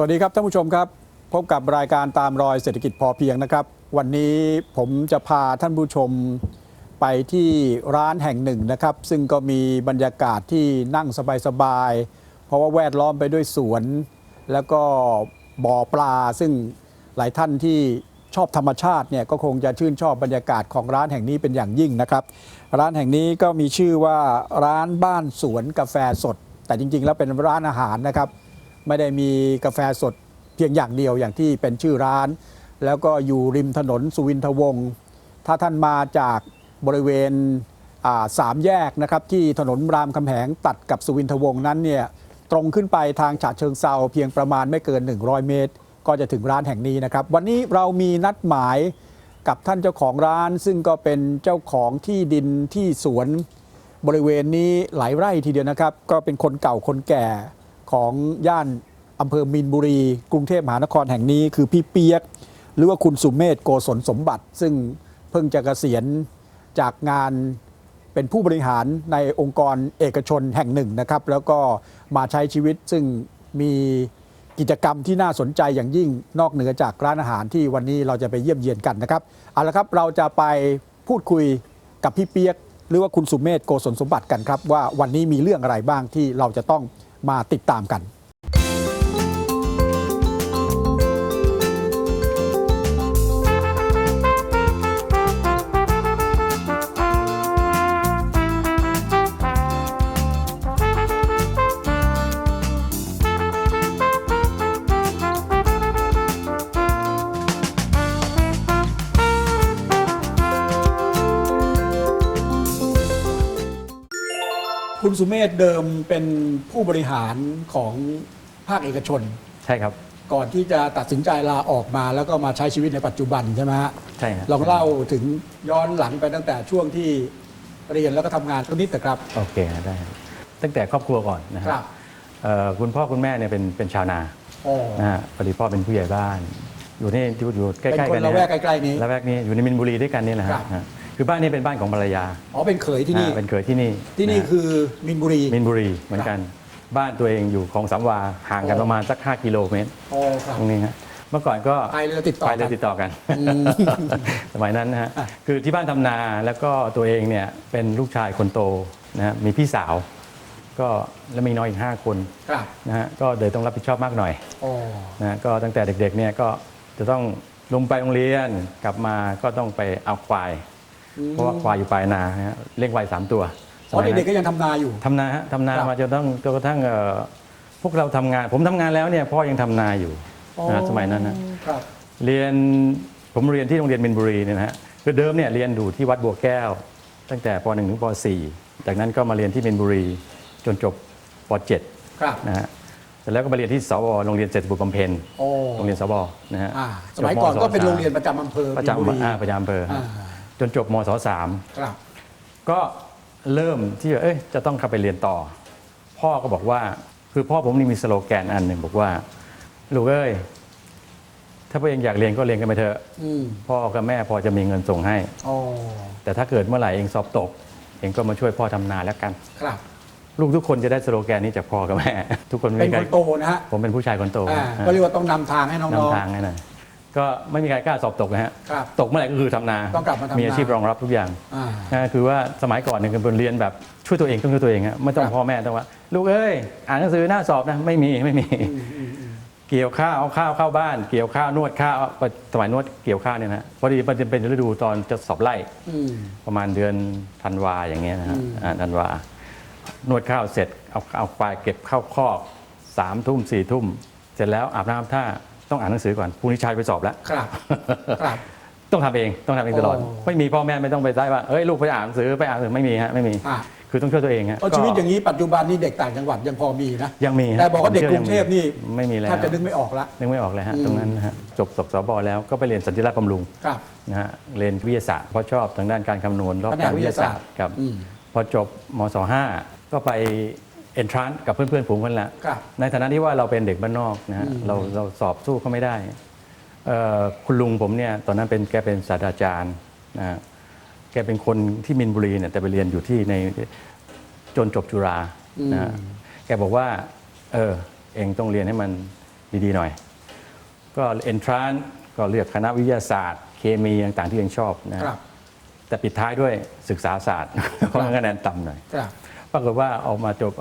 สวัสดีครับท่านผู้ชมครับ พบกับรายการตามรอยเศรษฐกิจพอเพียงนะครับ วันนี้ผมจะพาท่านผู้ชมไปที่ร้านแห่งหนึ่งนะครับ ซึ่งก็มีบรรยากาศที่นั่งสบายๆเพราะว่าแวดล้อมไปด้วยสวน แล้วก็บ่อปลา ซึ่งหลายท่านที่ชอบธรรมชาติเนี่ยก็คงจะชื่นชอบบรรยากาศของร้านแห่งนี้เป็นอย่างยิ่งนะครับ ร้านแห่งนี้ก็มีชื่อว่าร้านบ้านสวนกาแฟสด แต่จริงๆ แล้วเป็นร้านอาหารนะครับ ไม่ได้มีกาแฟสดเพียงอย่างเดียวอย่างที่เป็นชื่อร้าน แล้วก็อยู่ริมถนนสุวินทวงศ์ถ้าท่านมาจากบริเวณสามแยกนะครับที่ถนนรามคำแหงตัดกับสุวินทวงศ์นั้นเนี่ยตรงขึ้นไปทางฉะเชิงเซาเพียงประมาณไม่เกิน 100 เมตร ก็จะถึงร้านแห่งนี้นะครับ วันนี้เรามีนัดหมายกับท่านเจ้าของร้าน ซึ่งก็เป็นเจ้าของที่ดินที่สวนบริเวณนี้หลายไร่ทีเดียวนะครับ ก็เป็นคนเก่าคนแก่ ของย่านอำเภอมีนบุรี กรุงเทพมหานครแห่งนี้คือพี่เปียก หรือว่าคุณสุเมธโกศลสมบัติ ซึ่งเพิ่งจะเกษียณจากงานเป็นผู้บริหารในองค์กรเอกชนแห่งหนึ่งนะครับ แล้วก็มาใช้ชีวิตซึ่งมีกิจกรรมที่น่าสนใจอย่างยิ่งนอกเหนือจากร้านอาหารที่วันนี้เราจะไปเยี่ยมเยียนกันนะครับเอาละครับเราจะไปพูดคุยกับพี่เปียก หรือว่าคุณสุเมธโกศลสมบัติกันครับว่าวันนี้มีเรื่องอะไรบ้างที่เราจะต้อง มาติดตามกัน สุเมธเดิมเป็นผู้บริหารของภาคเอกชน ใช่ครับ ก่อนที่จะตัดสินใจลาออกมาแล้วก็มาใช้ชีวิตในปัจจุบันใช่ไหมฮะใช่ครับลองเล่าถึงย้อนหลังไปตั้งแต่ช่วงที่เรียนแล้วก็ทำงานตรงนี้แต่ครับ โอเคได้ครับตั้งแต่ครอบครัวก่อนนะคครัรับบเอ่อคุณพ่อคุณแม่เนี่ยเป็นเป็นชาวนาอ๋อนะฮะพอดีพ่อเป็นผู้ใหญ่บ้าน อยู่นี่อยู่อยู่ใกเป็นล้ๆคกันนละเยแวกใกล้ๆนี้ ละแวกนี้อยู่ในมินบุรีด้วยกันนี่แหละครัฮะบ ฮะ คือบ้านนี้เป็นบ้านของภรรยาอ๋อเป็นเขยที่นี่อ่าเป็นเคยที่นี่ที่นี่ะฮะคือมินบุรี มินบุรีเหมือนกัน บ้านตัวเองอยู่ของสามวาห่างกันโอ้ประมาณสัก 5 กิโลเมตรอ๋อครับ ตรงนี้ฮะเมื่อก่อนก็พายเรือติดต่อพายเรือกันติดต่อกัน อืม สมัยนั้นนะฮะอะคือที่บ้านทำนาแล้วก็ตัวเองเนี่ยเป็นลูกชายคนโตนะฮะมีพี่สาว ก็แล้วมีน้องอีก5คนครับนะฮะก็เลยต้องรับผิดชอบมากหน่อย อ๋อนะฮะก็ตั้งแต่เด็กๆเนี่ยก็จะต้องลงไปโรงเรียนกลับมาก็ต้องไปเอาควาย เพราะว่าควายอยู่ปลายนาฮะเลี้ยงควายสามตัวเพราะเด็กๆก็ยังทำนาอยู่ ทำนาฮะทำนาครับมาจนต้องจนกระทั่งเอ่อพวกเราทำงาน ผมทำงานแล้วเนี่ยพ่อยังทำนาอยู่นะฮะสมัยนั้นนะ ครับ เรียนผมเรียนที่โรงเรียนมินบุรีเนี่ยนะฮะคือเดิมเนี่ยเรียนอยู่ที่วัดบัวแก้ว ตั้งแต่ป .1 ถึงป .4 จากนั้นก็มาเรียนที่มินบุรีจนจบป .7 ครับ นะฮะเสร็จแล้วก็มาเรียนที่สวโรงเรียนเศรษฐบุตรบำเพ็ญโอ้ โรงเรียนสวนะฮะอ่าสมัยก่อนจบก็เป็นศโรงเรียนประจำอำเภอประมีนบุรีจำอ่าประจำอำเภอฮะอ่า จนจบมศสามครับ ก็เริ่มที่จะเอ้ยจะต้องเข้าไปเรียนต่อ พ่อก็บอกว่าคือพ่อผมนี่มีสโลแกนอันหนึ่งบอกว่าลูกเอ้ยถ้าพ่อเองอยากเรียนก็เรียนกันไปเถอะอืมพ่อกับแม่พอจะมีเงินส่งให้ อ๋อแต่ถ้าเกิดเมื่อไหร่เองสอบตก เองก็มาช่วยพ่อทำนาแล้วกัน ครับ ลูกทุกคนจะได้สโลแกนนี้จากพ่อกับแม่ ทุกคนเป็นมีใคครนโตนะฮะผมเป็นผู้ชายคนโตอ่าฮะก็เรียกว่าต้องนำทางให้น้องนำทางให้หน่อย ก็ไม่มีใครกล้าสอบตกนะฮะครับตกเมื่อไหร่ก็คือทำนาต้องกลับมาทำนามีอาชีพรองรับทุกอย่างอ่านะคือว่าสมัยก่อนเนี่ยคือเรียนแบบช่วยตัวเองต้องช่วยตัวเองฮะไม่ต้องครับ พ่อแม่ต้องว่า ลูกเอ้ยอ่านหนังสือหน้าสอบนะไม่มีไม่มีอืมอืมอืมเกี่ยวข้าวเอาข้าวเข้าบ้าน เกี่ยวข้าวนวดข้าวสมัยนวดเกี่ยวข้าวเนี่ยนะพอดีมันจะเป็นฤดูตอนจะสอบไล่ อืม ประมาณเดือนธันวาอย่างเงี้ยนะฮะอืม อ่าธันวานวดข้าวเสร็จเอาเอาควายเก็บเข้าคอกสามทุ่มสี่ทุ่ม เสร็จแล้วอาบน้ำท่า ต้องอ่านหนังสือก่อนพรุ่งนี้เชายไปสอบแล้ว ครับครับ ต้องทำเองต้องทำเองตลอดโอ้ไม่มีพ่อแม่ไม่ต้องไปได้ว่าเอ้ยลูกไปอ่านหนังสือไปอ่านหนังสือไม่มีฮะไม่มี อ่าคือต้องช่วยตัวเองฮะเพราะชีวิตอย่างนี้ปัจจุบันนี่เด็กต่างจังหวัดยังพอมีนะ ยังมีฮะแต่บอกว่าเด็กผมกรุงเทพนี่ไม่มีแล้วแทบจะนึกไม่ออกละ นึกไม่ออกเลยฮะอืม ตรงนั้นนะฮะจบสสบแล้วก็ไปเรียนสันติราชบำรุงครับ นะฮะเรียนวิทยาศาสตร์เพราะชอบทางด้านการคำนวณรอบแผนการกวิวิททยายาศาศาสสตตร์ร์ครับอืม พอจบมศห้าก็ไป เอนทรานกับเพื่อนๆฝูงกันละครับ ในฐานะที่ว่าเราเป็นเด็กบ้านนอกนะฮะอืมเราเราสอบสู้เขาไม่ได้เอ่อคุณลุงผมเนี่ยตอนนั้นเป็นแกเป็นศาสตราจารย์นะฮะแกเป็นคนที่มินบุรีเนี่ยแต่ไปเรียนอยู่ที่ในจนจบจุฬานะฮะแกบอกว่าเออเองต้องเรียนให้มันดีๆหน่อย ก็เอนทรานก็เลือกคณะวิทยาศาสตร์ เคมีต่างๆที่ยังชอบนะฮะครับแต่ปิดท้ายด้วยศึกษาศาสตร์เพราะงั้นคะแนนต่ำหน่อย ครับ ปรากฏว่าออกมาจบ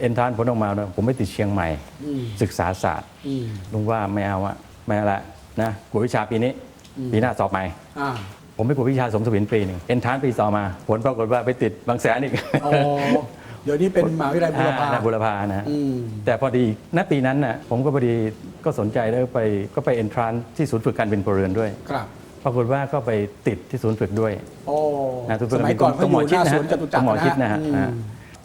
เอ็นทรานผลออกมาเนี่ยผมไม่ติดเชียงใหม่อืมศึกษาศาสตร์อืมลุงว่าไม่เอาอะไม่เอาละนะกวดวิชาปีนี้ ปีหน้าสอบใหม่อ่าผมไปกวดวิชาสมทวินปีหนึ่งเอ็นทรานปีต่อมา ผลปรากฏว่าไปติดบางแสนอีกอ๋อเดี๋ยวนี้เป็นมหาวิทยาลัยบุรพาอ่าบุรพานะฮะอืมแต่พอดีณปีนั้นน่ะผมก็พอดีก็สนใจแล้วไปก็ไปเอนทรานที่ศูนย์ฝึกการบินพลเรือนด้วยครับ ปรากฏว่าก็ไปติดที่ศูนย์ฝึกด้วยโอ้นะศูนย์ฝึสกมัยก่อนตรเขางอหมอยู่หชิดน้านะสฮะวนจตุตจัรกงรหมอชิดนะฮะอืม อ่า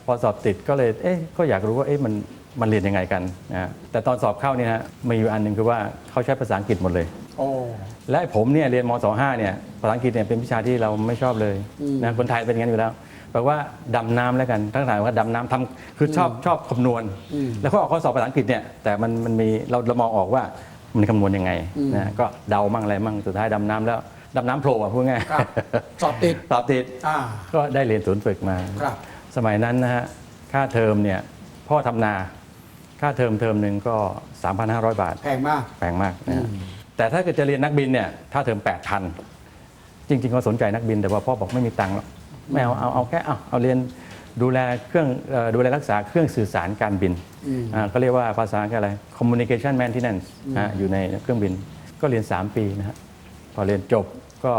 พอสอบติดก็เลยเอ๊ะก็อยากรู้ว่าเอ๊ะมันมันเรียนยังไงกันนะฮะแต่ตอนสอบเข้าเนี่ยฮะมีอยู่อันหนึ่งคือว่าเขาใช้ภาษาอังกฤษหมดเลย โอ้ และผมเนี่ยเรียนม .25 เนี่ยภาษาอังกฤษเนี่ยเป็นวิชาที่เราไม่ชอบเลยนะคนไทยเป็นอย่างนั้นอยู่แล้วแปลว่าดำน้ำแล้วกันทั้งถามว่าดำน้ำทำคือชอบชอบคำนวณ แล้วก็ออกข้อสอบภาษาอังกฤษเนี่ยแต่มันมันมีเราเรามองออกว่า มันคำนวณยังไงนะก็เดามั่งอะไรมั่งสุดท้ายดำน้ำแล้วดำน้ำโผล่อะพูดง่ายครับสอบติดตอบติดอ่าก็ได้เรียนศูนย์ฝึกมา ครับ สมัยนั้นนะฮะค่าเทอมเนี่ยพ่อทำนา ค่าเทอมเทอมหนึ่งก็ 3,500 บาท แพงมาก แพงมากนะฮะแต่ถ้าเกิดจะเรียนนักบินเนี่ยถ้าเทอม8,000 จริงๆก็สนใจนักบินแต่ว่าพ่อบอกไม่มีตังค์หรอกไม่เอาเอาเอาแค่เอาเอาเรียน ดูแลเครื่องเอ่อดูแลรักษาเครื่องสื่อสารการบินอ่าก็เรียกว่าภาษาอะไร communication maintenance อ่าอยู่ในเครื่องบิน ก็เรียน 3 ปีนะฮะพอเรียนจบก็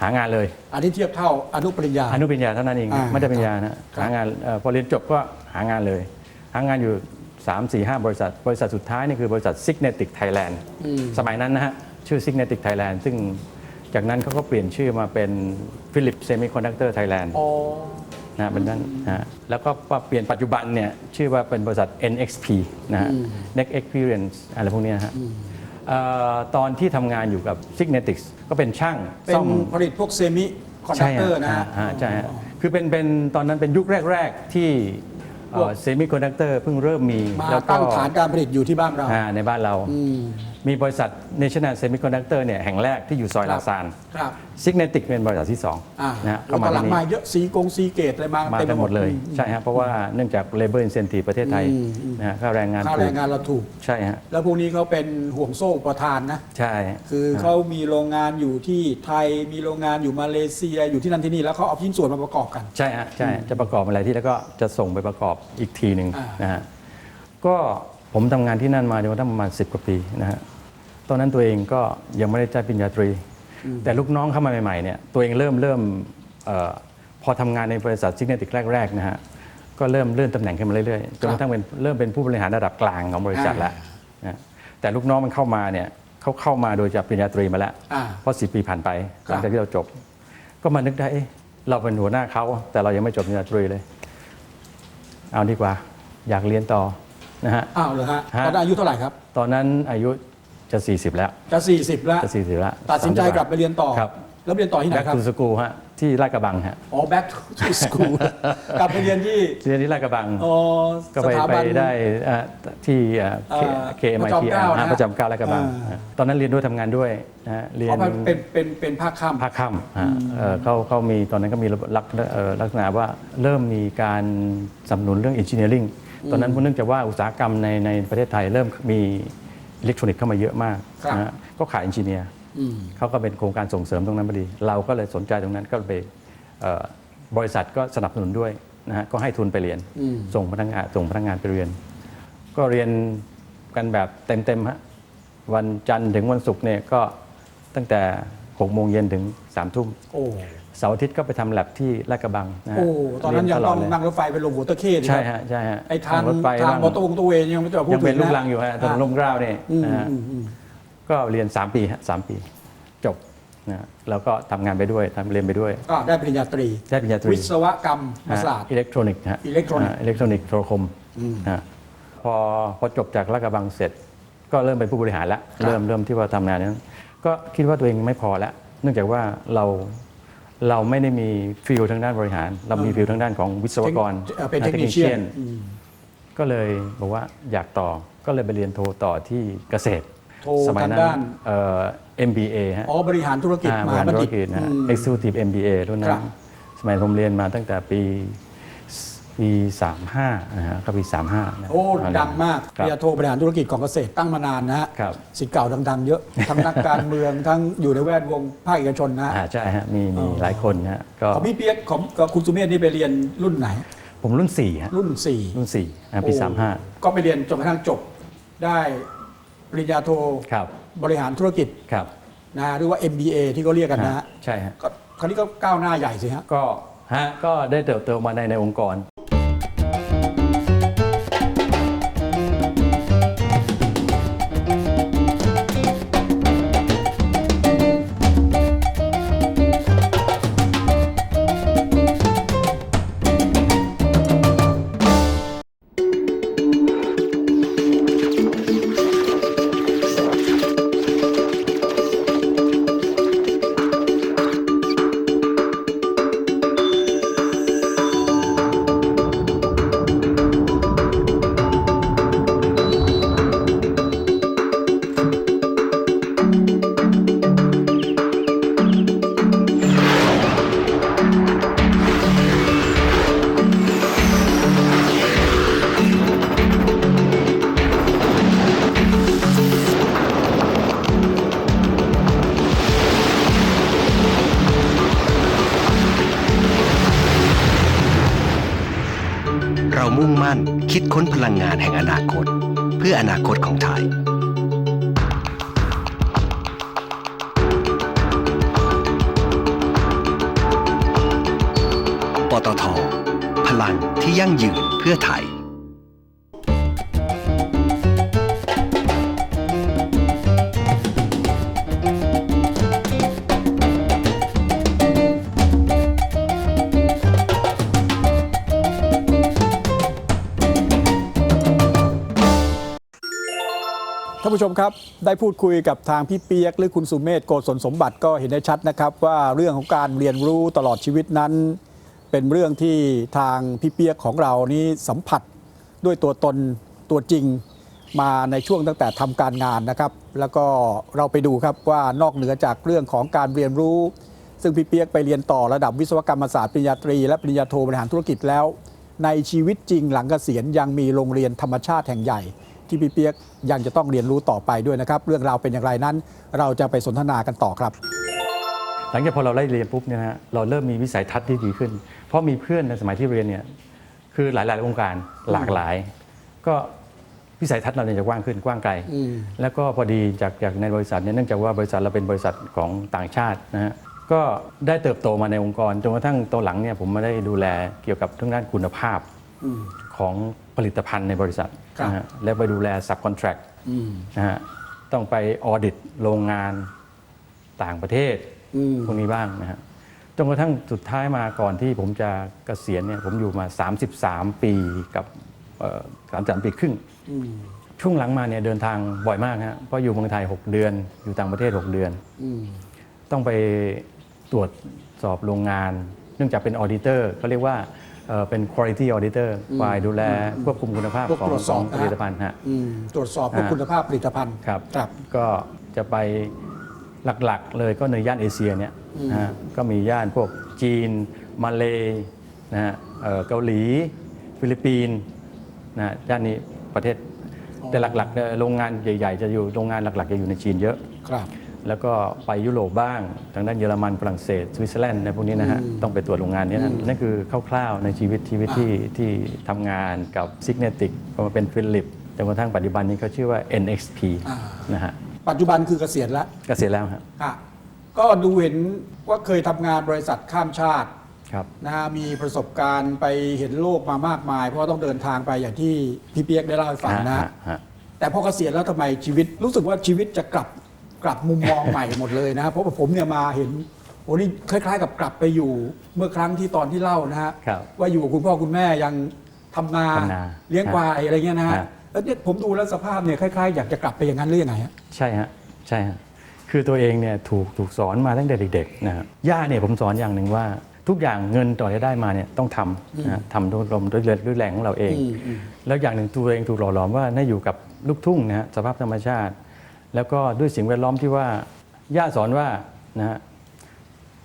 หางานเลย อันนี้เทียบเท่าอนุปริญญา อนุปริญญาเท่านั้นเองอ่าไม่ได้ปริญญานะครัหาบงานเอ่อพอเรียนจบก็หางานเลย หางานอยู่ 3 4 5 บริษัท บริษัทสุดท้ายนี่คือบริษัท Signetic Thailand สมัยนั้นนะฮะชื่อ Signetic Thailand ซึ่งจากนั้นเขาก็เปลี่ยนชื่อมาเป็น Philips Semiconductor Thailand อ๋อ นะเป็นนั้นนะฮะแล้วก็เปลี่ยนปัจจุบันเนี่ยชื่อว่าเป็นบริษัท NXP นะฮะ Next Experience อะไรพวกเนี้ยนะฮะเอ่อตอนที่ทำงานอยู่กับ Signetics ก็เป็นช่างเป็นซ่อมผลิตพวกเซมิคอนดัใช่กเตอฮะร์นะฮะอ่าใช่ฮะคือเป็นเป็นตอนนั้นเป็นยุคแรก ๆ ที่พวกเซมิคอนดักเตอร์เพิ่งเริ่มมีมาแล้วก็ตั้งฐานการผลิตอยู่ที่บ้านเราอ่าในบ้านเราอื มมีบริษัท National Semiconductor เนี่ยแห่งแรกที่อยู่ซอยครับลาซานครับซิกเนติกเป็นบริษัทที่อ่า2นะฮะแล้เข้าวมาตอนหลัที่งมานี่เยอะซีกงซีเกตอะไรมามาเต็กันหมดเลยอืใช่ฮะเพราะว่าเนื่องจาก Labor Incentive ประเทศไทยอืมอืมนะฮะค่าแรงงานค่าถูแรกงงานเราถูกใช่ฮะแล้วพวกนี้เขาเป็นห่วงโซ่อุประทานนะใช่คือเขามีโรงงานอยู่ที่ไทยมีโรงงานอยู่มาเลเซียอยู่ที่นั่นที่นี่แล้วเขาเอาชิ้นส่วนมาประกอบกันใช่ฮะใช่จะประกอบอะไรที่แล้วก็จะส่งไปประกอบอีกทีหนึ่งอ่านนะฮะก็ผมทำงานที่นั่นมาจนกระทั่งประมาณ10กว่าปีนะฮะ ตอนนั้นตัวเองก็ยังไม่ได้ได้ปริญญาตรี แต่ลูกน้องเข้ามาใหม่ๆเนี่ยตัวเองเริ่มเริ่มเออพอทำงานในบริษัทซิกเนติกแรกๆนะฮะก็เริ่มเลื่อนตำแหน่งขึ้นมาเรื่อยๆจนกระทั่งเป็นเริ่มเป็นผู้บริหารระดับกลางของบริษัทแล้วนะแต่ลูกน้องมันเข้ามาเนี่ยเขาเข้ามาโดยจากปริญญาตรีมาแล้ว อ่า เพราะสี่ปีผ่านไปครับหลังจากที่เราจบ ก็มานึกได้เอ๊ะเราเป็นหัวหน้าเขา แต่เรายังไม่จบปริญญาตรีเลย เอาดีกว่า อยากเรียนต่อนะฮะ อ้าวเหรอฮะฮะ ตอนนั้นอายุเท่าไหร่ครับ ตอนนั้นอายุ จะ 40 แล้วจะ40แล้วจะ40แล้วตัดสินใจกลับไปเรียนต่อ ครับ แล้วเรียนต่อที่ไหนแบ็กครับ ทูสกูฮะที่ลาดกระบังฮะอ๋อ back to school กลับไปเรียนที่เรียนที่ลาดกระบัง อ๋อก็สไปถาไปบัน ได้อ่าที่เอ่อเคเอ็มปไอระจอมทีเกล้านะประจำเกล้าลาดกระบังอ่า ตอนนั้นเรียนด้วยทำงานด้วยนะฮะเรียอ๋นอมันเป็นเป็นเป็นภาคค่ำ ภาคค่ำฮะเอ่อเขาเขามีตอนนั้นก็มีลักเอ่อลักษณะว่าเริ่มมีการสนับสนุนเรื่อง engineering ตอนนั้นเนื่องจากว่าอุตสาหกรรมในในประเทศไทยเริ่มมี อิเล็กทรอนิกส์เข้ามาเยอะมากครับนะฮะก็ขายเอนจิเนียร์อืมเขาก็เป็นโครงการส่งเสริมตรงนั้นพอดี เราก็เลยสนใจตรงนั้นก็ไปเอ่อบริษัทก็สนับสนุนด้วยนะฮะก็ให้ทุนไปเรียนอืมส่งพนักงานส่งพนักงานไปเรียน ก็เรียนกันแบบเต็มๆฮะวันจันทร์ถึงวันศุกร์เนี่ยก็ตั้งแต่6โมงเย็นถึง3ทุ่ม โอ้ เสาร์อาทิตย์ก็ไปทำแลบที่ลาดกระบังนะฮะโอ้ตอนนั้นยังเรีต้องเลยนั่งรถไฟไปลงหัวตะเข้ดิใช่ครับฮะใช่ฮะไอ้ทางรถไฟทางบ้างมอเตอร์วงตัวเองยังไม่ต้องพูดยังถึเป็นงลูกนะลังอยู่ฮะถนนลมเกล้าเนี่ยอืมนะฮะ อืมอืม ก็เรียน 3 ปีฮะสามปี จบนะฮะแล้วก็ทำงานไปด้วยทำเรียนไปด้วย ก็ได้ปริญญาตรี ได้ปริญญาตรีวิศวกรรมศาสตร์ อิเล็กทรอนิกส์ฮะอิเล็กทรอนิกส์าอิเล็กทรอนิกส์โทรคมนะฮะพอพอจบจากลาดกระบังเสร็จ ก็เริ่มเป็นผู้บริหารแล้ว เริ่มเริ่มที่ว่าทำงานนั้น ก็คิดว่าตัวเองไม่พอแล้ว เนื่องจากว่าเรา เราไม่ได้มีฟิลทางด้านบริหาร เรามีฟิลทางด้านของวิศวกรเอ่อเป็นเทคนิค technician อืม ก็เลยบอกว่าอยากต่อก็เลยไปเรียนโทต่อที่เกษตรโทสมัยนั้ทางด้านเอ่อ MBA ฮะ อ๋อบริหารธุรกิจอ่ามบริหาหารบัณธุฑิรตกิจนะฮะอืม Executive MBA รุ่นนั้ครันบ สมัยผมเรียนมาตั้งแต่ปี ปี 35นะฮะก็ปี 35นะโอ้ ดังมากปครับริญญาโทบริหารธุรกิจของเกษตรตั้งมานานนะฮะครับสิทธิ์เก่าดังๆ เยอะ ทั้งนักการเมือง ทั้งอยู่ในแวดวงภาคเอกชนนะฮะอ่าใช่ฮะมีมีอ๋อหลายคนนะฮะก็ของพี่เปียกของกับคุณสุเมธนี่ไปเรียนรุ่นไหน ผมรุ่น4ฮะรุ่น4รุ่น4อ่าปีโอ้35 ก็ไปเรียนจนกระทั่งจบได้ปริญญาโทครับบริหารธุรกิจครับนะฮะหรือว่า MBA ที่เขาเรียกกันนะฮะใช่ฮะก็คราวนี้ก็ก้าวหน้าใหญ่สิฮะก็ฮะก็ได้เติบโตมาในในองค์กร ตท พลังที่ยั่งยืนเพื่อไทย ท่านผู้ชมครับ ได้พูดคุยกับทางพี่เปียก หรือคุณสุเมธโกศลสมบัติก็เห็นได้ชัดนะครับ ว่าเรื่องของการเรียนรู้ตลอดชีวิตนั้น เป็นเรื่องที่ทางพี่เปียกของเรานี้สัมผัสด้วยตัวตนตัวจริงมาในช่วงตั้งแต่ทำการงานนะครับ แล้วก็เราไปดูครับว่านอกเหนือจากเรื่องของการเรียนรู้ ซึ่งพี่เปียกไปเรียนต่อระดับวิศวกรรมศาสตร์ปริญญาตรี และปริญญาโทบริหารธุรกิจแล้ว ในชีวิตจริงหลังเกษียณยังมีโรงเรียนธรรมชาติแห่งใหญ่ ที่พี่เปียกยังจะต้องเรียนรู้ต่อไปด้วยนะครับ เรื่องราวเป็นอย่างไรนั้น เราจะไปสนทนากันต่อครับ หลังจากพอเราไล่เรียนปุ๊บเนี่ยนะฮะเราเริ่มมีวิสัยทัศน์ที่ดีขึ้น เพราะมีเพื่อนในสมัยที่เรียนเนี่ยคือหลายๆองค์การหลากหลาย ก็วิสัยทัศน์เราเนี่ยจะกว้างขึ้นกว้างไกลอืมแล้วก็พอดีจากจากในบริษัทเนี่ยเนื่องจากว่าบริษัทเราเป็นบริษัทของต่างชาตินะฮะก็ได้เติบโตมาในองค์กรจนกระทั่งตอนหลังเนี่ยผมมาได้ดูแลเกี่ยวกับทางด้านคุณภาพอืมของผลิตภัณฑ์ในบริษัทครับนะฮะและไปดูแล subcontract คอนแทรคอืมนะฮะต้องไปออดิตโรงงานต่างประเทศอืม พวกนี้บ้างนะฮะจนกระทั่งสุดท้ายมาก่อนที่ผมจะเกษียณเนี่ยผมอยู่มา 33 ปีกับสามสามปีครึ่งอืมช่วงหลังมาเนี่ยเดินทางบ่อยมากฮะเพราะอยู่เมืองไทย 6 เดือน อยู่ต่างประเทศ 6 เดือนอืมต้องไปตรวจสอบโรงงาน เนื่องจากเป็นออดิเตอร์เขาเรียกว่าเอ่อเป็น quality auditor ฝ่ายดูแลควบคุมคุณภาพพวกของตรวจสขออบงนะผลิตภัณฑ์ฮะอืมตรวจสอบพวกอ่าคุณภาพผลิตภัณฑ์ครับครับก็จะไป หลักๆ เลยก็ในย่านเอเชียเนี่ยนะฮะก็มีย่านพวกจีน มาเลนะฮะเอ่อเกาหลี ฟิลิปปินส์นะฮะย่านนี้ประเทศแต่หลักๆเนี่ยโรงงานใหญ่ ๆ จะอยู่โรงงานหลักๆจะอยู่ในจีนเยอะ ครับ แล้วก็ไปยุโรปบ้างทางด้านเยอรมันฝรั่งเศสสวิตเซอร์แลนด์ในพวกนี้นะฮะต้องไปตรวจโรงงานนี้นะนั่นคือคร่าวๆในชีวิตชีวิตที่ที่ทำงานกับซิกเนติกพอมาเป็นฟิลิปจนกระทั่งปัจจุบันนี้เขาชื่อว่า NXP อ่านะฮะ ปัจจุบันคือเกษียณแล้วเกษียณแล้วครับอะก็ดูเห็นว่าเคยทำงานบริษัทข้ามชาติครับ นะฮะมีประสบการณ์ไปเห็นโลกมามากมาย เพราะว่าต้องเดินทางไปอย่างที่พี่เปียกได้เล่าให้ฟังนะฮะฮะ แต่พอเกษียณแล้วทำไมชีวิตรู้สึกว่าชีวิตจะกลับกลับมุมมองใหม่หมดเลยนะเพราะว่าผมเนี่ยมาเห็นโอ้นี่คล้ายๆ กับกลับไปอยู่เมื่อครั้งที่ตอนที่เล่านะฮะครับว่าอยู่กับคุณพ่อคุณแม่ยังทำนาทำนาเลี้ยงควายอะไรเงี้ยนะฮะฮะ แล้วเนี่ยผมดูแล้วสภาพเนี่ยคล้ายๆอยากจะกลับไปอย่างนั้นหรือยังไงฮะใช่ฮะใช่ฮะคือตัวเองเนี่ยถูกถูกสอนมาตั้งแต่เด็กๆนะฮะย่าเนี่ยผมสอนอย่างหนึ่งว่า ทุกอย่างเงินต่อจะได้มาเนี่ยต้องทำนะฮะทำด้วยลมด้วยเลือดด้วยแรงของเราเองอืมอืมแล้วอย่างหนึ่งตัวเองถูกหล่อหลอมว่าน่าอยู่กับลูกทุ่งนะฮะสภาพธรรมชาติ แล้วก็ด้วยสิ่งแวดล้อมที่ว่าย่าสอนว่านะฮะ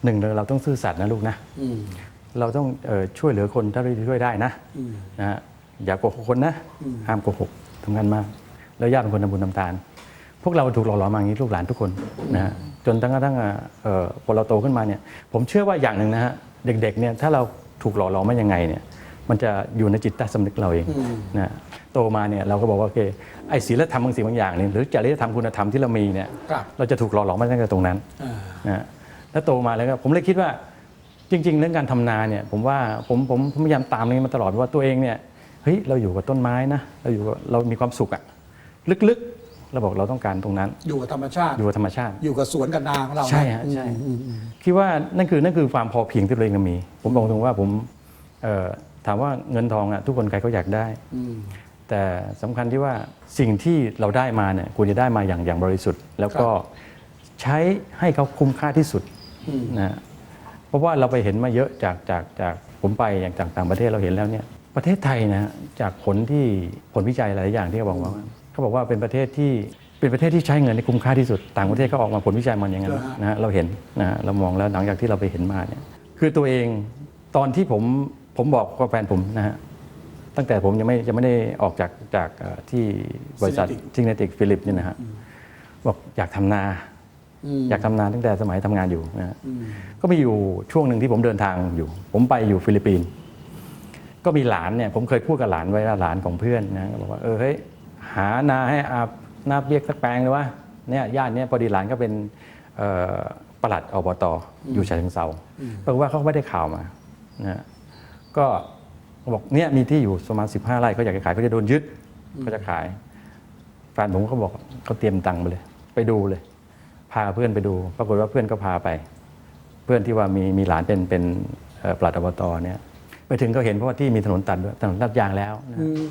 หนึ่งเลยเราต้องซื่อสัตย์นะลูกนะอืมเราต้องเอ่อช่วยเหลือคนเท่าที่ช่วยได้นะอืมนะฮะอย่าโกหกคนนะอืมห้ามโกหก ทำงานมาก แล้วญาติเป็นคนทำบุญทำทาน พวกเราถูกหล่อหลอมมาอย่างนี้ลูกหลานทุกคนนะฮะจนตั้งกระทั่งเอ่อพอเราโตขึ้นมาเนี่ยผมเชื่อว่าอย่างหนึ่งนะฮะเด็กๆเนี่ยถ้าเราถูกหล่อหลอมมายังไงเนี่ยมันจะอยู่ในจิตใต้สำนึกเราเองอืมนะฮะโตมาเนี่ยเราก็บอกว่าโอเคไอ้ศีลธรรมบางสิ่งบางอย่างเนี่ยหรือจริยธรรมคุณธรรมที่เรามีเนี่ยครับเราจะถูกหล่อหลอมมาตั้งแต่ตรงนั้นอ่านะฮะแล้วโตมาแล้วก็ผมเลยคิดว่าจริง ๆ เรื่องการทำนาเนี่ยผมว่าผมผมผมพยายามตามเรื่องนี้มาตลอดว่าตัวเองเนี่ย เฮ้ยเราอยู่กับต้นไม้นะเราอยู่กับเรามีความสุขอะลึกๆเราบอกเราต้องการตรงนั้น อยู่กับธรรมชาติ อยู่กับธรรมชาติ อยู่กับสวนกับนาของเรานใช่ฮะใช่อืมอืมอืมคิดว่านั่นคือนั่นคือความพอเพียงที่ตัวเองมี ผมบอกตรงว่าผมเอ่อถามว่าเงินทองอะทุกคนใครก็อยากได้อืมแต่สำคัญที่ว่าสิ่งที่เราได้มาเนี่ยควรจะได้มาอย่างอย่างบริสุทธิ์ แล้วก็ใช้ให้เขาคุ้มค่าที่สุดอืมนะฮะเพราะว่าเราไปเห็นมาเยอะจากจากจากผมไปอย่างจากต่างประเทศเราเห็นแล้วเนี่ย ประเทศไทยนะฮะจากผลที่ผลวิจัยหลายอย่างที่เขาบอกว่าเขาบอกว่าเป็นประเทศที่เป็นประเทศที่ใช้เงินในคุ้มค่าที่สุด ต่างประเทศเขาออกมาผลวิจัยมันอย่างนั้นนะฮะเราเห็นนะฮะเรามองแล้วหลังจากที่เราไปเห็นมาเนี่ยคือตัวเองตอนที่ผมผมบอกกับแฟนผมนะฮะตั้งแต่ผมยังไม่ยังไม่ได้ออกจากจากเอ่อที่บริษัทซิงเนติกฟิลิปเนี่ยนะฮะบอกอยากทำนามอยากทำนาตั้งแต่สมัยทำงานอยู่นะฮะอืมก็มีอยู่ช่วงหนึ่งที่ผมเดินทางอยู่ ผมไปอยู่ฟิลิปปินส์ ก็มีหลานเนี่ยผมเคยพูดกับหลานไว้ว่าหลานของเพื่อนนะบอกว่าเออเฮ้ยหานาให้อาบนาเบียกสักแปลงเลยวะเนี่ยญาติเนี่ยพอดีหลานก็เป็นเอ่อปลัดอบตอยู่ฉะเชิงเซาปรากฏว่าเขาก็ไม่ได้ข่าวมานะฮะก็บอกเนี่ยมีที่อยู่ประมาณ15ไร่เขาอยากจะขายเขาจะโดนยึดเขาจะขายแฟนผมก็บอกเขาเตรียมตังค์ไปเลย ไปดูเลย พาเพื่อนไปดู ปรากฏว่าเพื่อนก็พาไป เพื่อนที่ว่ามีมีหลานเป็นเป็นเอ่อปลัดอบตเนี่ย ไปถึงก็เห็นเพราะว่าที่มีถนนตัดด้วยถนนตัดยางแล้วนะอืม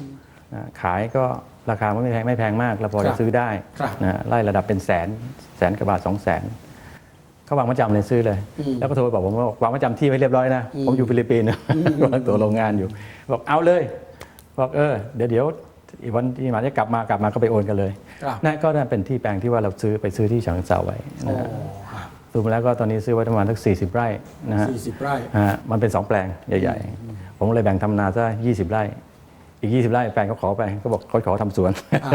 นะขายก็ราคาไม่แพงไม่แพงมากเราพอครัจะบซื้อได้ครับนะไล่ระดับเป็นแสนแสนกว่าบาทสองแสนเขาวางมาจำเลยซื้อเลย อืมแล้วก็โทรไปบอกผมว่าวางมาจำที่ไว้เรียบร้อยนะผมอยู่ฟิลิปปินส์นะวางตัวโรงงานอยู่ บอกเอาเลย บอกเออเดี๋ยวเดี๋ยวอีกวันที่หมาจะกลับมากลับมาก็ไปโอนกันเลยครับ นั่นก็นั่นเป็นที่แปลงที่ว่าเราซื้อไปซื้อที่ฉะเชิงเซาไว้โอ้นะฮะรวมแล้วก็ตอนนี้ซื้อไว้ประมาณสัก40 ไร่นะฮะ สี่สิบไร่ ฮะมันเป็น2แปลงใหญ่ ๆ ผมเลยแบ่งทำนาซะ20ไร่ อีก 20ไร่แฟนเขาขอไปก็บอกเขาขอทำสวนอ่า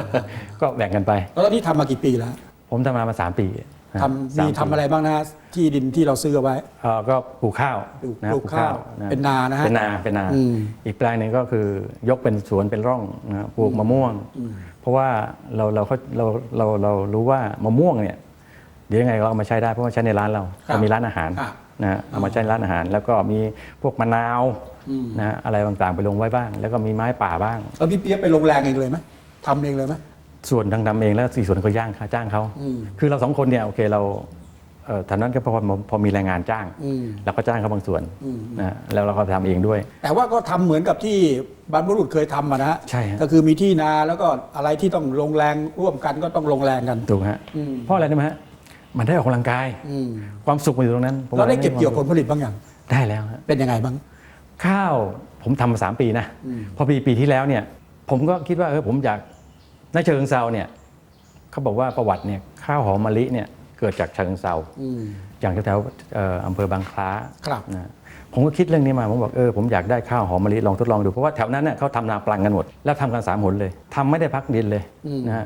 ก็แบ่งกันไป แล้วตอนนี้ทำมากี่ปีแล้ว ผมทำนามา3ปีนะทำสามีปีทำอะไรบ้างนะที่ดินที่เราซื้อเอาไว้เอ่อก็ปลูกข้าวปลูกนะปลูกข้าวะเป็นนานะฮะเป็นนาเป็นนาอืมอีกแปลงหนึ่งก็คือยกเป็นสวนเป็นร่องนะปลูกมะม่วง เพราะว่าเราเราเขาเราเราเรารู้ว่ามะม่วงเนี่ยเดี๋ยวยังไงเราเอามาใช้ได้เพราะว่าใช้ในร้านเราครับเรามีร้านอาหารครับนะฮะเอามาใช้ในร้านอาหาร แล้วก็มีพวกมะนาวอืม นะฮะอะไรต่างๆไปลงไว้บ้าง แล้วก็มีไม้ป่าบ้าง แล้วพี่เปียกไปลงแรงเองเลยไหมทำเองเลยไหม ส่วนทางทำเองแล้วสี่ส่วนก็ย่างค่าจ้างเขาอืมคือเราสองคนเนี่ยโอเคเราเอ่อฐานั้นก็พอพอมีแรงงานจ้างอืม เราก็จ้างเขาบางส่วนอืมนะฮะแล้วเราก็ทำเองด้วย แต่ว่าก็ทำเหมือนกับที่บรรพบุรุษเคยทำอะนะฮะใช่ฮะ ก็คือมีที่นาแล้วก็อะไรที่ต้องลงแรงร่วมกันก็ต้องลงแรงกัน ถูกฮะอืม เพราะอะไรรู้ไหมฮะมันได้ออกกำลังกาย อืมความสุขมันอยู่ตรงนั้นผมแล้วได้เก็บเกี่ยวผความลผลิตบ้างอย่างสุขได้แล้วฮะเป็นยังไงบ้าง ข้าวผมทำมาสามปีนะอืมพอปีปีที่แล้วเนี่ย ผมก็คิดว่าเออผมอยากในเชิงเซาเนี่ยเขาบอกว่าประวัติเนี่ยข้าวหอมมะลิเนี่ยเกิดจากเชิงเซาอืม อย่างแถวๆเอ่ออำเภอบางคล้าครับ นะผมก็คิดเรื่องนี้มาผมบอกเออผมอยากได้ข้าวหอมมะลิลองทดลองดูเพราะว่าแถวนั้นเน่ยเขาทำนาปลังกันหมดแล้วทำกันสามหนเลยทำไม่ได้พักดินเลยอืมนะฮะ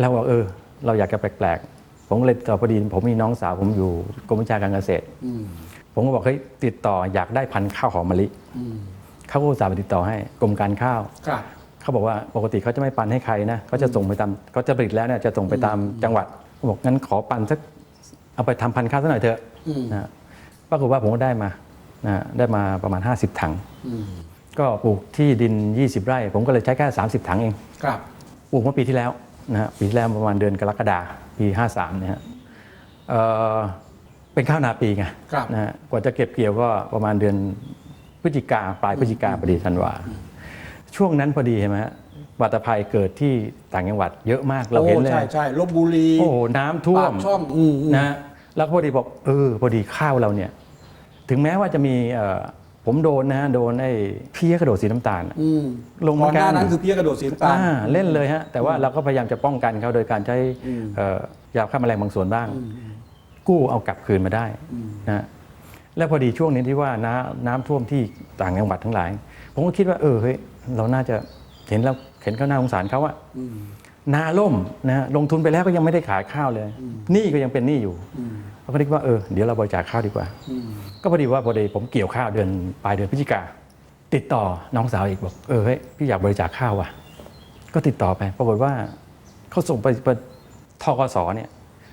เราบอกเออ เราอยากจะแปลกๆ ผมก็เลยต่อพอดีผมมีน้องสาวผมอยู่กรมวิชาการเกษตร อืม ผมก็บอกเฮ้ยติดต่ออยากได้พันธุ์ข้าวหอมมะลิอืมเขาก็อุตส่าห์ไปติดต่อให้กรมการข้าวครับเขาบอกว่าปกติเขาจะไม่ปันให้ใครนะเขาจะส่งไปตามเขาจะผลิตแล้วเนี่ยจะส่งไปตามจังหวัดเขาบอกงั้นขอปันสักเอาไปทำพันธุ์ข้าวสักหน่อยเถอะอืมนะฮะปรากฏว่าผมก็ได้มานะฮะได้มาประมาณ 50 ถังอืมก็ปลูกที่ดิน 20 ไร่ ผมก็เลยใช้แค่ 30 ถังเองครับปลูกเมื่อปีที่แล้วนะฮะปีที่แล้วประมาณเดือนกรกฎาปี 53เนี่ยฮะ เอ่อเป็นข้าวนาปีไงครับ นะฮะกว่าจะเก็บเกี่ยวก็ประมาณเดือนพฤศจิกาปลายพฤศจิกาพอดีธันวาช่วงนั้นพอดีเห็นไหมฮะวัตภัยเกิดที่ต่างจังหวัดเยอะมากเราเห็นเลยโอ้ใช่ใช่ลบบุรีโอ้โหน้ำท่วมปากช่องอืมอืม นะฮะแล้วก็พอดีบอกเออพอดีข้าวเราเนี่ย ถึงแม้ว่าจะมีเอ่อผมโดนนะฮะโดนไอ้เพี้ยกระโดดสีน้ำตาลอืมลงเหมืก่ออนนกันหน้านั้นคือเพี้ยกระโดดสีน้ำตาล อ่าเล่นเลยฮะแต่ว่าเราก็พยายามจะป้องกันเขาโดยการใช้เอ่อยาฆ่าแมลงบางส่วนบ้าง กู้เอากลับคืนมาได้นะฮะแล้วพอดีช่วงนี้ที่ว่าน้ำน้ำท่วมที่ต่างจังหวัดทั้งหลาย ผมก็คิดว่าเออเฮ้ยเราน่าจะเห็นแล้วเห็นเขาหน้าสงสารเขาอะนาล่มนะฮะลงทุนไปแล้วก็ยังไม่ได้ขายข้าวเลยหนี้ก็ยังเป็นหนี้อยู่เราก็คิดว่าเออเดี๋ยวเราบริจาคข้าวดีกว่า ก็พอดีว่าพอดีผมเกี่ยวข้าวเดือนปลายเดือนพฤศจิกาติดต่อน้องสาวอีกบอกเออเฮ้ยพี่อยากบริจาคข้าวว่ะ ก็ติดต่อไปปรากฏว่าเขาส่งไปไปทกสเนี่ย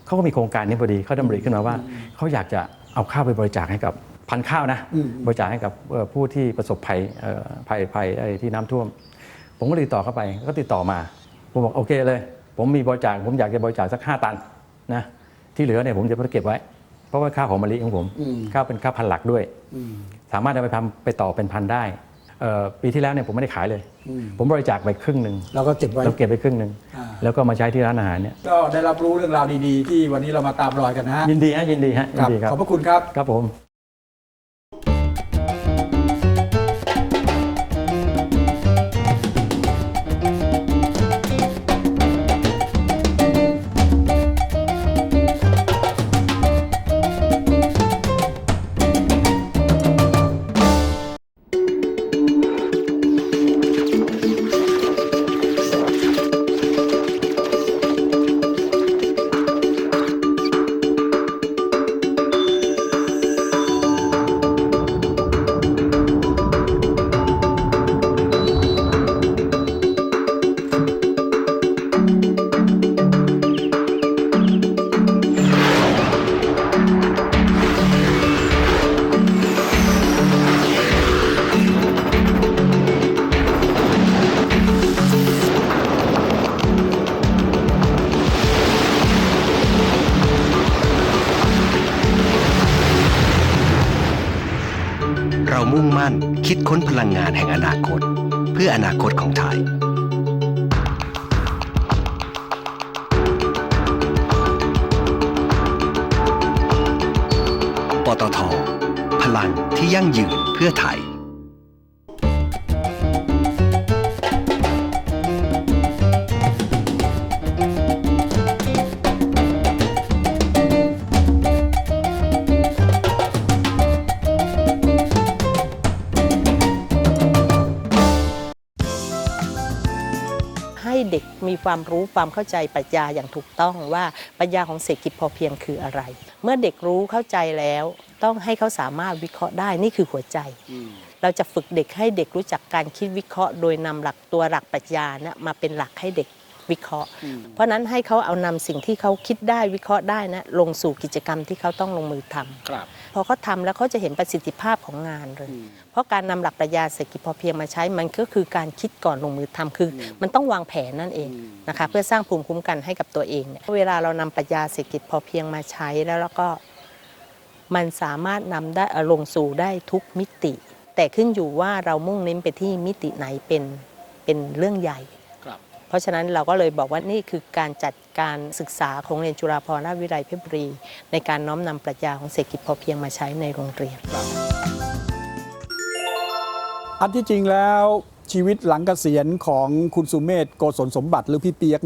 เขาก็มีโครงการนี้พอดีเขาดำริขึ้นมาว่าเขาอยากจะเอาข้าวไปบริจาคให้กับพันธุ์ข้าวนะอืมบริจาคให้กับเอ่อผู้ที่ประสบภัยเอ่อภัยภัยไอ้ที่น้ำท่วม ผมก็ติดต่อเข้าไปก็ติดต่อมาผมบอกโอเคเลย ผมมีบริจาคผมอยากจะบริจาคสักห้าตันนะที่เหลือเนี่ยผมจะเก็บไว้ เพราะว่าข้าวหอมมะลิของผมอืมข้าวเป็นข้าวพันธุ์หลักด้วย สามารถเอาไปทำไปต่อเป็นพันธุ์ได้เอ่อ ปีที่แล้วเนี่ยผมไม่ได้ขายเลย ผมบริจาคไปครึ่งหนึ่งเราก็เก็บไว้เราเก็บไปครึ่งหนึ่งอ่าแล้วก็มาใช้ที่ร้านอาหารเนี่ยก็ได้รับรู้เรื่องราวดีๆ ที่วันนี้เรามาตามรอยกันนะฮะยินดีฮะยินดีฮะยินดีครับขอบพระคุณครับครับผม คิดค้นพลังงานแห่งอนาคต เพื่ออนาคตของไทย ปตท พลังที่ยั่งยืนเพื่อไทย มีความรู้ความเข้าใจปรัชญาอย่างถูกต้องว่าปรัชญาของเศรษฐกิจพอเพียงคืออะไร เมื่อเด็กรู้เข้าใจแล้ว ต้องให้เขาสามารถวิเคราะห์ได้นี่คือหัวใจ เราจะฝึกเด็กให้เด็กรู้จักการคิดวิเคราะห์ โดยนำหลักตัวหลักปรัชญานะมาเป็นหลักให้เด็ก วิเคราะห์ เพราะฉะนั้นให้เขาเอานำสิ่งที่เขาคิดได้วิเคราะห์ได้นะลงสู่กิจกรรมที่เขาต้องลงมือทำครับพอเขาทำแล้วเขาจะเห็นประสิทธิภาพของงานเลย เพราะการนำหลักปรัชญาเศรษฐกิจพอเพียงมาใช้มันก็คือการคิดก่อนลงมือทำคืออมันต้องวางแผนนั่นเองนะคะเพื่อสร้างภูมิคุ้มกันให้กับตัวเองเนี่ยเวลาเรานำปรัชญาเศรษฐกิจพอเพียงมาใช้แล้วแล้วก็มันสามารถนำได้เอ่อลงสู่ได้ทุกมิติ แต่ขึ้นอยู่ว่าเรามุ่งเน้นไปที่มิติไหนเป็นเป็นเรื่องใหญ่ครับ เพราะฉะนั้นเราก็เลยบอกว่านี่คือการจัดการศึกษาของเรียนจุฬาภรณราชวิไลเพชรบุรี ในการน้อมนำปรัชญาของเศรษฐกิจพอเพียงมาใช้ในโรงเรียน อันที่จริงแล้วชีวิตหลังเกษียณของคุณสุเมธโกศลสมบัติหรือพี่เปียก